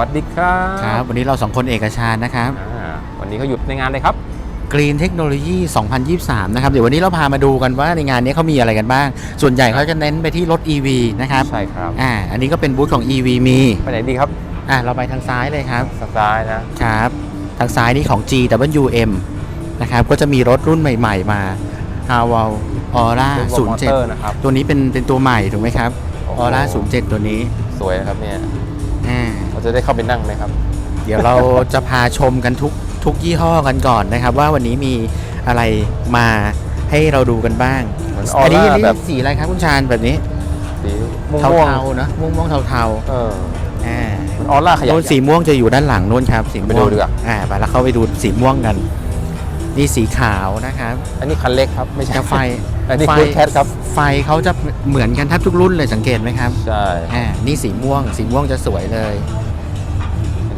วัสดีครับครับ วันนี้เราสองคนเอกชาญนะครับ อ่าวันนี้เขาหยุดในงานเลยครับ Green Technology 2023 นะครับ เดี๋ยววันนี้เราพามาดูกันว่าในงานนี้เขามีอะไรกันบ้าง ส่วนใหญ่เขาจะเน้นไปที่รถ EV นะครับใช่ครับอ่าอันนี้ก็เป็นบูธของ EV มีไปไหนดีครับอ่าเราไปทางซ้ายเลยครับทางซ้ายนะ ครับ ทางซ้ายนี่ของ GWM นะครับก็จะมีรถรุ่นใหม่ ๆ มา h a w a l Aura เป็นวอลมอเตอร์นะครับ 07 ตัวนี้เป็นเป็นตัวใหม่ถูกไหมครับโอ้โห Aura 07 ตัวนี้ สวยนะครับเนี่ยอ่า เราจะได้เข้าไปนั่งไหมครับ เดี๋ยวเราจะพาชมกันทุกทุกยี่ห้อกันก่อนนะครับ ว่าวันนี้มีอะไรมาให้เราดูกันบ้างเหมือนอันนี้ Aura อันนี้แบบ สีอะไรครับคุณชาญแบบนี้สีม่วงเทาม่วงเทาๆเนอะม่วงม่วงเทาเทาเออๆอ่ามันออร่าขยับ โน่นสีม่วงจะอยู่ด้านหลังโน่นครับ สีม่วงไปดูดีกว่า อ่าไปแล้วเข้าไปดูสีม่วงกัน นี่สีขาวนะครับอันนี้คันเล็กครับไม่ใช่ จะไฟ อันนี้ไฟคูดแคทครับ ไฟเขาจะเหมือนกันแทบทุกรุ่นเลยสังเกตไหมครับ ใช่ อ่า นี่สีม่วง สีม่วงจะสวยเลยอั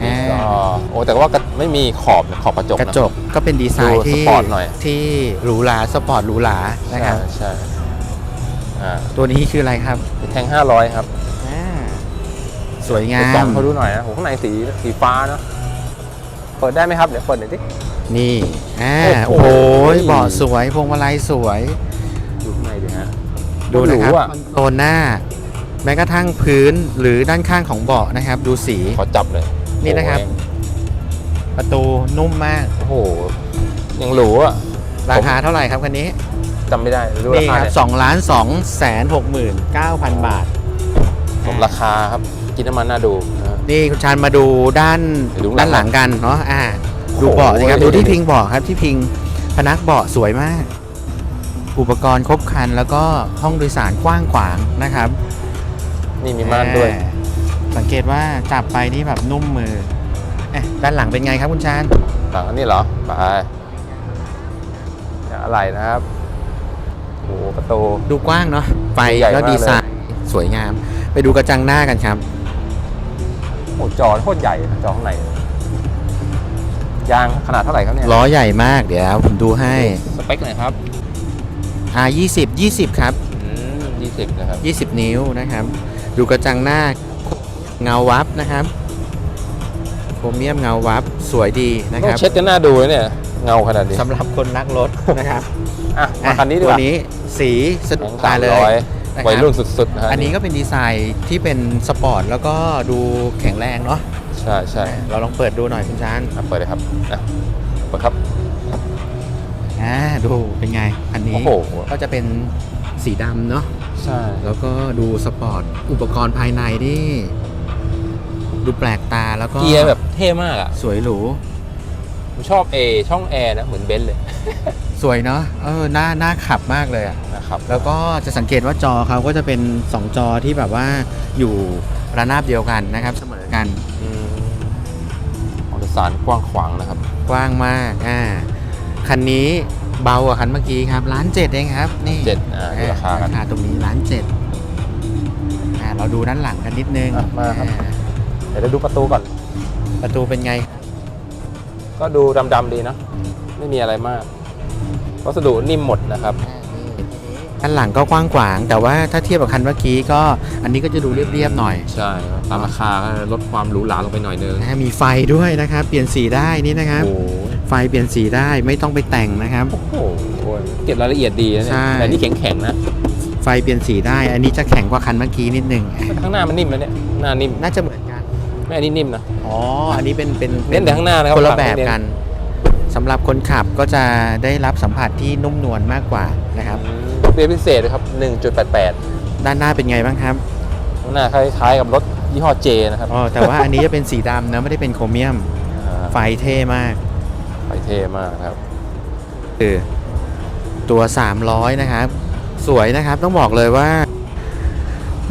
นนี้ก็อ่าโอ้แต่ว่าก็ไม่มีขอบนะขอบกระจกกระนะจกก็เป็นดีไซน์ดูที่สปอร์ตหน่อยที่หรูหราสปอร์ตหรูหรานะครับใช่ใช่อ่าตัวนี้คืออะไรครับแทง 500 ครับอ่าสวยงาสองมเขาดูหน่อยนะโหข้างในสีสีฟ้าเนาะเปิดได้ไหมครับเดี๋ยวเปิดหน่อยดินี่อ่าโอ้โอ้โหโหเบาะสวยพวงมาลัยสวยดูข้างในดิฮะดูนะครับหอะคอนโซลหน้า แม้กระทั่งพื้นหรือด้านข้างของเบาะนะครับ ดูสีขอจับเลย นี่นะครับ ประตูนุ่มมาก โอ้โห ยังหรูอะราคาเท่าไหร่ครับคันนี้จำไม่ได้ดูรานี่คาครับเนี่ยสองล้านสองแสนหกหมื่นเก้าพันบาท สมราคาครับกินน้ำมันน่าดูนะ นี่คุณชานมาดูด้านดูข้างหลังด้านหลังกันเนาะอ่า ดูโอ้โหเบาะสิครับดูดูดิที่พิงเบาะครับที่พิงพนักเบาะสวยมาก อุปกรณ์ครบครันแล้วก็ห้องโดยสารกว้างขวางนะครับนี่มีม่านด้วย อ่า สังเกตว่าจับไปนี่แบบนุ่มมือเอ๊ะด้านหลังเป็นไงครับคุณชานหลังอันนี้เหรอไปเนี่ยอะไรนะครับโอ้โหประตู ดูกว้างเนาะไฟใหญ่มากแล้วดีไซน์สวยงาม ไปดูกระจังหน้ากันครับ โอ้จอโคตรใหญ่นะจอข้างในยางขนาดเท่าไหร่ครับเนี่ยล้อใหญ่มากเดี๋ยวผมดูให้ สเปคหน่อยครับอ่า20 20 ครับ อืมยี่สิบนะครับ 20 นิ้วนะครับ ดูกระจังหน้า เงาวับนะครับโครเมียมเงาวับสวยดีนะคต้อรับงเช็ดกันหน้าดูนะเนี่ย เงาขนาดนี้สำหรับคนนักรถนะครับอะมาคันนี้ดีกตัวว่านี้สีสะดุดตาเลร้อยยนะครับวัยรุ่นสุดๆนะฮะอันนี้ก็เป็นดีไซน์ที่เป็นสปอร์ตแล้วก็ดูแข็งแรงเนาะใช่ใช่เราลองเปิดดูหน่อยคุณชานอะเปิดเลยครับอะเปิดครับอ่าดูเป็นไงอันนี้โอ้โหก็จะเป็นสีดำเนาะ ใช่ แล้วก็ดูสปอร์ต อุปกรณ์ภายในนี่ ดูแปลกตาแล้วก็เกียร์แบบเท่มากอะสวยหรูผมชอบเอช่องแอร์นะเหมือนเบนซ์เลย สวยเนาะเออน่าน่าขับมากเลยอะนะครับแล้วก็จะสังเกตว่าจอเขาก็จะเป็น 2 จอที่แบบว่าอยู่ระนาบเดียวกันนะครับเสมอกันอืมของสารกว้างขวางนะครับ กว้างมากอ่าคันนี้เบากว่าคันเมื่อกี้ครับล้านเจ็ดเองครับ นี่เจ็ดอ่าดูราคากันราคาตรงนี้ล้านเจ็ดอ่าเราดูด้านหลังกันนิดนึงอะมาครับอ่ เดี๋ยวเราดูประตูก่อน ประตูเป็นไง ก็ดูดำๆดีนะ ไม่มีอะไรมาก วัสดุนิ่มหมดนะครับ ด้านหลังก็กว้างขวาง แต่ว่าถ้าเทียบกับคันเมื่อกี้ก็อันนี้ก็จะดูเรียบๆหน่อยใช่ตามราคาก็ลดความหรูหราลงไปหน่อยนึงนะฮะมีไฟด้วยนะครับ เปลี่ยนสีได้นี่นะครับ โอ้โหไฟเปลี่ยนสีได้ไม่ต้องไปแต่งนะครับ โอ้โหเก็บรายละเอียดดีนะเนี่ใช่ ยแต่นี่แข็งๆนะไฟเปลี่ยนสีได้ อันนี้จะแข็งกว่าคันเมื่อกี้นิดนึงอะข้างหน้ามันนิ่มแล้วเนี่ยหน้านิ่ม น่าจะเหมือนกัน ไม่อันนี้นิ่มนะ อ๋อ อันนี้เป็นเป็นเน้นแต่ข้างหน้านะครับคนละหลังแบบไม่เน้นกันสำหรับคนขับก็จะได้รับสัมผัสที่นุ่มนวลมากกว่านะครับอืมเรียนพิเศษนะครับ 1.88 ด้านหน้าเป็นไงบ้างครับข้างหน้าคล้ายๆกับรถยี่ห้อเจนะครับอ๋อแต่ว่าอันนี้จะเป็นสีดำนะไม่ได้เป็นโครเมียมอ่าไฟเท่มากไฟเท่มากครับคือตัว 300 นะครับ สวยนะครับต้องบอกเลยว่า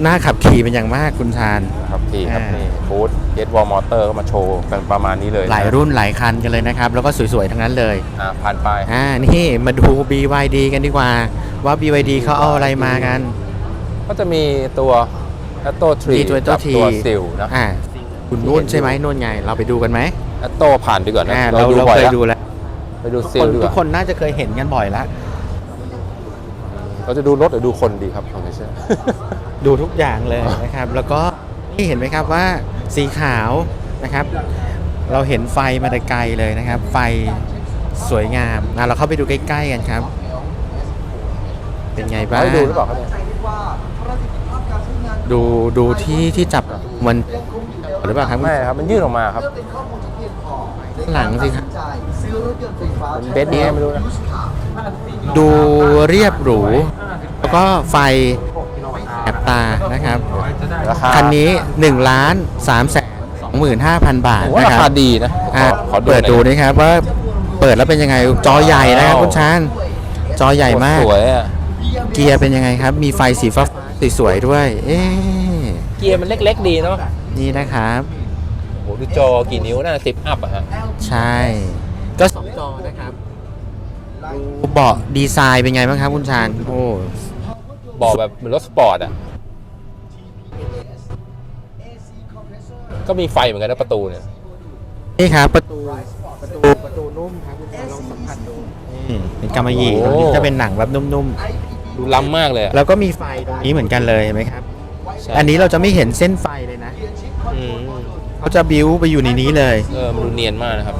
น่าขับขี่เป็นอย่างมากคุณชาญนะครับ ที่ครับอ่านี่นี่บูธเ e ดวอลมอเตอร์ก็มาโชว์กันประมาณนี้เลยหลายรุ่นหลายคันกันเลยนะครับ แล้วก็สวยๆ ทั้งนั้นเลยอ่าผ่านไปอ่านี่มาดู BYD กันดีกว่า ว่า BYD เขาเอาอะไรมากัน ก็จะมีตัว a t t o 3มีตัวกับ Atto ตัว3ซิลนะอ่าคุณนุ่นใช่ไหมนุ่นไง เราไปดูกันไหม a t t o ผ่านไปก่อนนะอ่าเราเราดูเราบ่อยเคยแล้วดูแล้วไปดูทุกซิคลนดีกทุกว่าคนน่าจะเคยเห็นกันบ่อยแล้วเราจะดูรถหรือดูคนดีครับเอาไม่ใช่ดูทุกอย่างเลยนะครับ แล้วก็ นี่เห็นไหมครับว่าสีขาวนะครับ เราเห็นไฟมาแต่ไกลเลยนะครับ ไฟสวยงามนะเราเข้าไปดูใกล้ๆกันครับ เป็นไงบ้างให้ดูหรือเปล่าครับเนี่ยดูดูที่ที่จับมันหรือเปล่าครับไม่ครับมันยื่นออกมาครับหลังสิครับเป็นเบสนี้ไม่รู้นะดูเรียบหรู แล้วก็ไฟแอบตานะครับ ราคา คันนี้1ล้าน3แสน25,000 บาทผมว่านะราคคารับดีนะอะขอขอเปิดดูหน่อยนะครับว่าเปิดแล้วเป็นยังไงจอใหญ่นะครับว้าว คุณชานจอใหญ่มาก สวยอะเกียร์เป็นยังไงครับ มีไฟสีฟ้าสวยๆด้วย เอ๊ะเกียร์มันเล็กๆดีเนาะนี่นะครับ โหดูจอกี่นิ้วน่าสิบอัพอะฮะใช่ ก็สองจอนะครับดูเบาะดีไซน์เป็นไงบ้างครับคุณชานโอ้บอกแบบเหมือนรถสปอร์ตอะ ก็มีไฟเหมือนกันนะประตูเนี่ยนี่ครับประตูประตูประตูนุ่มครับคุณชานลองสัมผัสดูนี่เป็นกำมะหยี่โอ้ตรงนี้จะเป็นหนังแบบนุ่มดูล้ำมากเลยอะๆ แล้วก็มีไฟตรงนี้เหมือนกันเลยเห็นไหมครับ ใช่อันนี้เราจะไม่เห็นเส้นไฟเลยนะอืมเขาจะบิ้วไปอยู่ในนี้เลย เออมันดูเนียนมากนะครับ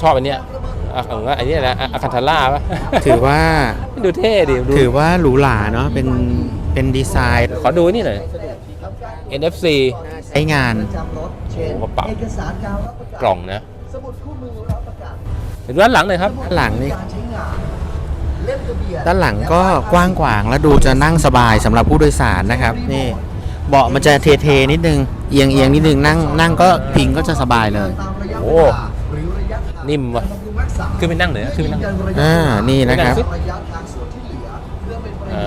ชอบอันเนี้ยอะผมว่าอันนี้นะอะคันทาร่าปะ ถือว่าดูเท่ดิดูถือว่าหรูหราเนาะเป็นเป็นดีไซน์ขอดูนี่หน่อย NFC ใช้ งานโอ้กระเป๋าเอกสารการรับประกาศกล่องนะสมุดคู่มือรับประกาศเห็นด้านหลังเลยครับ ด้านหลังนี่ การใช้งานเล่มทะเบียนด้านหลังก็กว้างขวางและดูจะนั่งสบายสำหรับผู้โดยสารนะครับ นี่เบาะมันจะเทๆนิดนึง เอียงเอียงๆนิดนึงนั่งนั่งก็พิงก็จะสบายเลย ตามระยะโอ้เวลาหรือระยะทางนิ่มว่ะ บำรุงรักษาขึ้นไปนั่งหน่อยนะขึ้นไปนั่งยืยัระยะอ่านี่นะครับ ระยะทางส่วนที่เหลือเพื่อเป็นประโยชน์อ่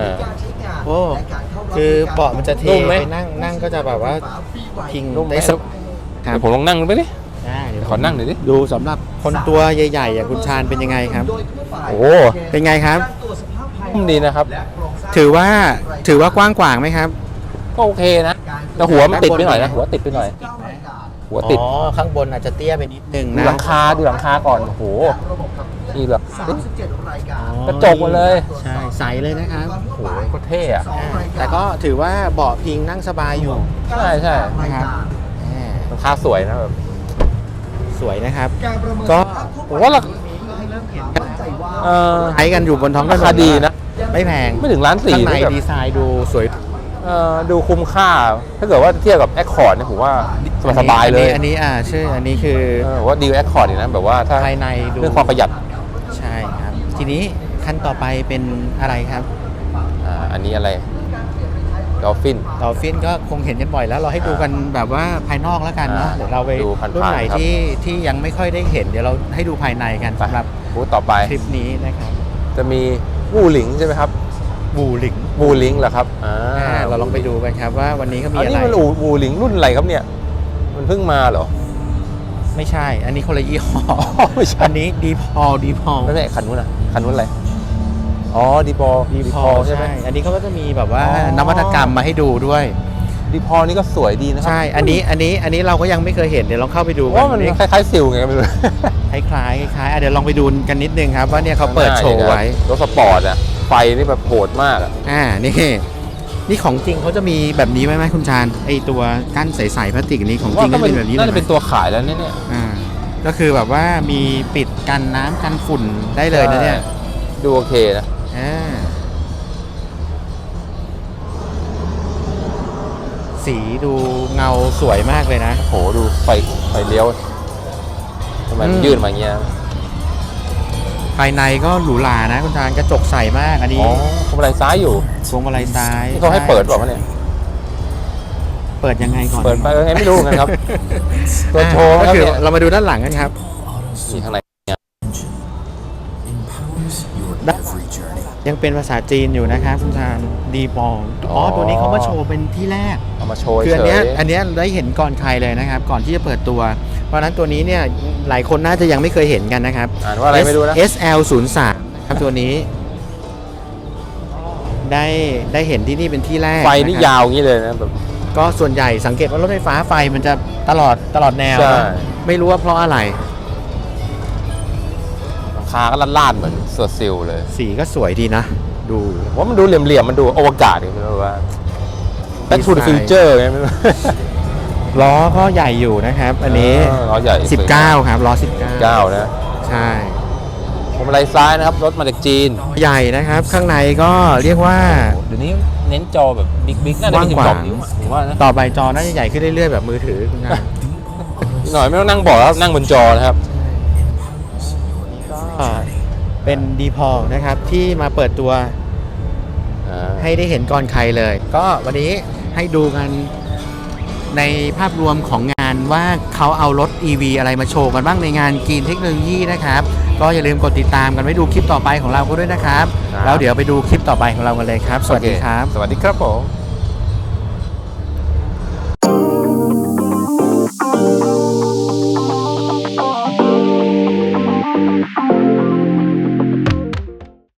า ในการใช้งานโอ้ และการเข้ารับบริการคือเบาะมันจะเทนุ่มไหม ไปนั่งนั่งก็จะแบบว่าฝาปีใหม่พิงนุ่มไหมได้สบครัเดี๋บยวผมลองนั่งดูไปดิได้เดี๋ยวขอนั่งหน่อยดิ ดูสำหรับคนตัวใหญ่ๆอย่างคุณชาญเป็นยังไงครับโดยทั่วไปโอ้เป็นไงครับการตรวจสภาพภายนุ่มดีนะครับและโครงสร้างถือว่าถือว่ากว้างขวางไหมครับ ก็โอเคนะ แต่หัวมันติดไปหน่อยนะ หัวติดไปหน่อย หัวติด อ๋อ ข้างบนอาจจะเตี้ยไปนิดนึงดูนะ หลังคาดูหลังคาก่อน โอ้โห นี่แบบ37รายการกระจกหมดเลย ใช่ใสเลยนะครับโอ้โหโคตรเท่อะอ่าแต่ก็ถือว่าเบาะพิงนั่งสบายอยู่ใช่ใช่นะครับอ่าหลังคาสวยนะแบบสวยนะครับ การประเมินก็ผมว่าราคาให้เริ่มเห็นมั่นใจว่าเออใช้กันอยู่บนท้องถรานนคาดีนะ ไม่แพงไม่ถึงล้านสี่ข้างในแบบดีไซน์ดูสวยเออดูคุ้มค่า ถ้าเกิดว่าเทียบกับแอคคอร์ดเนี่ยผมว่าสบายๆเลยอันนี้อันนี้อ่าชื่ออันนี้คือเออผมว่าดีแอคคอร์ดนะแบบว่าถ้าภายในดูเรื่องความประหยัดใช่ครับ ทีนี้ขั้นต่อไปเป็นอะไรครับอ่าอันนี้อะไรดอลฟินดอลฟินก็คงเห็นกันบ่อยแล้วเราให้ดูกันแบบว่าภายนอกแล้วกันเนาะอ่าเดี๋ยวเราไปดูผ่านๆรุ่นไหนครับที่ที่ยังไม่ค่อยได้เห็น เดี๋ยวเราให้ดูภายในกันสำหรับบูธต่อไปคลิปนี้นะครับจะมีวูหลิงใช่ไหมครับบูหลิงวูหลิงเหรอครับอ่าอ่าเราลองไปดูกันครับว่าวันนี้เขามีอันอะนี้ไร มันอูวูหลิงรุ่นอะไรครับเนี่ย มันเพิ่งมาเหรอ ไม่ใช่ อันนี้คนละยี่ห้อไม่ใช่อันนี้ดีพอดีพอไม่ใช่คันนู้นอะคันนู้นอะไร อ๋อดีพอดีพอใช่ไหมใช่อันนี้เขาก็จะมีแบบว่าอ๋อนวัตกรรมมาให้ดูด้วย ดีพอนี่ก็สวยดีนะครัใช่ อันนี้อันนี้อันนี้เราก็ยังไม่เคยเห็นเดี๋ยวลองเข้าไปดูเพราะว่ามันนี่คล้ายๆซิลไงก็ไม่รู้คล้ายๆคล้ายๆอะเดี๋ยวลองไปดูกันนิดนึงครับว่าเนี่ยเขาเปิดโชว์ไว้รถสปอร์ตอะไฟนี่แบบโหดมากอะอ่านี่ นี่ของจริงเขาจะมีแบบนี้ไหมไหมคุณชาญไอตัวกั้นใสๆพลาสติกนี้ของจว่าริงก็ก็เป็นเป็นแบบนี้เลน่ายจะไหมเป็นตัวขายแล้วเนี่ยเนี่ยอ่าก็คือแบบว่ามีปิดกันน้ำกันฝุ่นได้เลยนะเนี่ยดูโอเคนะอ่าสีดูเงาสวยมากเลยนะโหดูไฟไฟเลี้ยวทำไมมันอืมยื่นมาอย่างเงี้ย ภายในก็หรูหรานะคุณชาญกระจกใสมากอันนี้อ๋อพวงมาลัยซ้ายอยู่พวงมาลัยซ้ายนี่เขาให้เปิดเปล่าวะเนี่ย เปิดยังไงก่อนเปิดไปยังไงไม่รู้เหมือนกันครับ ตัวโชว์อ่านะครับก็คือเนี่ยเรามาดูด้านหลังกันครับนี่ข้างในยังเป็นภาษาจีนอยู่นะครับคุณชาญดีปองอ๋อตัวนี้เขามาโชว์เป็นที่แรกเอามาโชว์คืออันเฉเนี้ยยอันเนี้ยได้เห็นก่อนใครเลยนะครับ ก่อนที่จะเปิดตัว เพราะฉะนั้นตัวนี้เนี่ยหลายคนน่าจะยังไม่เคยเห็นกันนะครับ อ่านว่าอะไรไม่รู้นะ S SL 0 3ครับตัวนี้ ได้ได้เห็นที่นี่เป็นที่แรกไฟนี่ะครับยาวอย่างนี้เลยนะแบบ ก็ส่วนใหญ่สังเกตว่ารถไฟฟ้าไฟมันจะตลอดตลอดแนวใช่ นะไม่รู้ว่าเพราะอะไรหลังคาก็ลาดๆเหมือนเสือซิลเลยสีก็สวยดีนะ ดูผมว่ามันดูเหลี่ยมๆมันดูอวกาศอย่างนี้ไม่รู้ว่า Back to the ดีไซน์ future ไงไม่รู้ด ล้อก็ใหญ่อยู่นะครับ อันนี้ล้อใหญ่19ครับล้อ19เก้านะใช่พวงมาลัยซ้ายนะครับ รถมาจากจีนใหญ่นะครับ ข้างในก็เรียกว่า เดี๋ยวนี้เน้นจอแบบบิ๊กๆน่าจะเป็นกว้าง12ๆนิ้วอะผมว่านะต่อไปจอน่าจะใหญ่ขึ้นเรื่อยๆแบบมือถือคุณงานอีกหน่อยไม่ต้องนั่งเบาะแล้วนั่งบนจอนะครับ ก็เป็นดีพอนะครับที่มาเปิดตัวอ่าให้ได้เห็นก่อนใครเลย ก็วันนี้ให้ดูกัน ในภาพรวมของงานว่าเขาเอารถ EV อะไรมาโชว์กันบ้างในงานกีนเทคโนโลยีนะครับ ก็อย่าลืมกดติดตามกันไว้ดูคลิปต่อไปของเราก็ด้วยนะครับแล้วเดี๋ยวไปดูคลิปต่อไปของเรากันเลยครับ สวัสดีครับสวัสดีครับผม